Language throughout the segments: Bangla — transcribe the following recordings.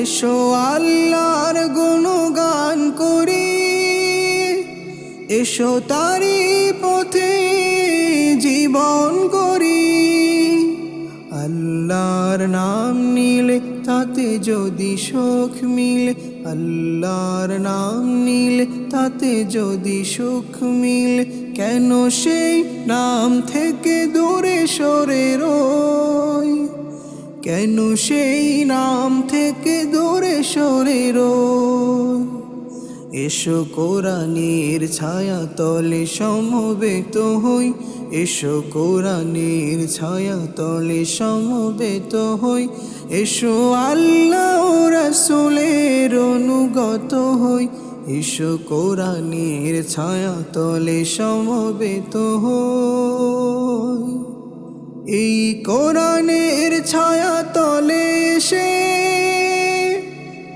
এসো আল্লাহর গুণগান করি। এসো তারি পথে জীবন করি। আল্লাহর নাম নিলে তাতে যদি সুখ মিলে, আল্লাহর নাম নিলে তাতে যদি সুখ মিলে, কেন সেই নাম থেকে দূরে সরে রই? কেন সেই নাম থেকে রই এসো কোরআনের ছায়া তলে সমবেত হই। এসো কোরআনের ছায়া তলে সমবেত হই। এসো আল্লাহ রাসুলের অনুগত হই। এসো কোরআনের ছায়া তলে সমবেত হই। এই কোরআনের ছায়া তলে এসে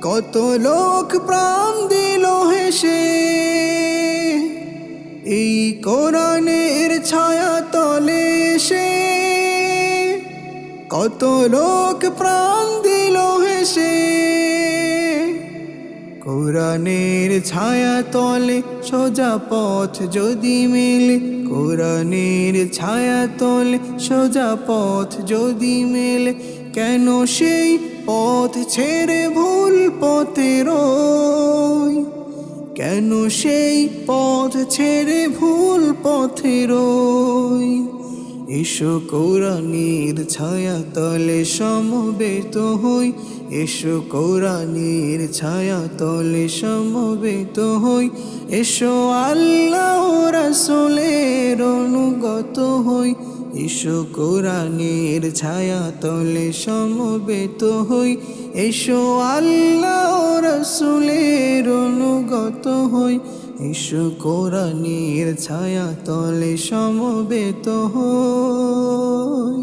কত লোক প্রাণ দিল হেসে। এই কোরআনের ছায়া তলে সে কত লোক প্রাণ দিল হেসে। কোরআনের ছায়া তলে সোজা পথ যদি মেলে, কোরআনের ছায়া তলে সোজা পথ যদি মেলে, কেন সেই পথ ছেড়ে ভুল পথে রই? কেন সেই পথ ছেড়ে ভুল পথের এসো কোরআনের ছায়া তলে সমবেত হই, এসো কোরআনের ছায়া তলে সমবেত হই, এসো আল্লাহ রাসুলের অনুগত হই, এসো কোরআনের ছায়া তলে সমবেত হই, এসো আল্লাহ রসুলের অনুগত হই এসো কোরআনের ছায়া তলে সমবেত হই।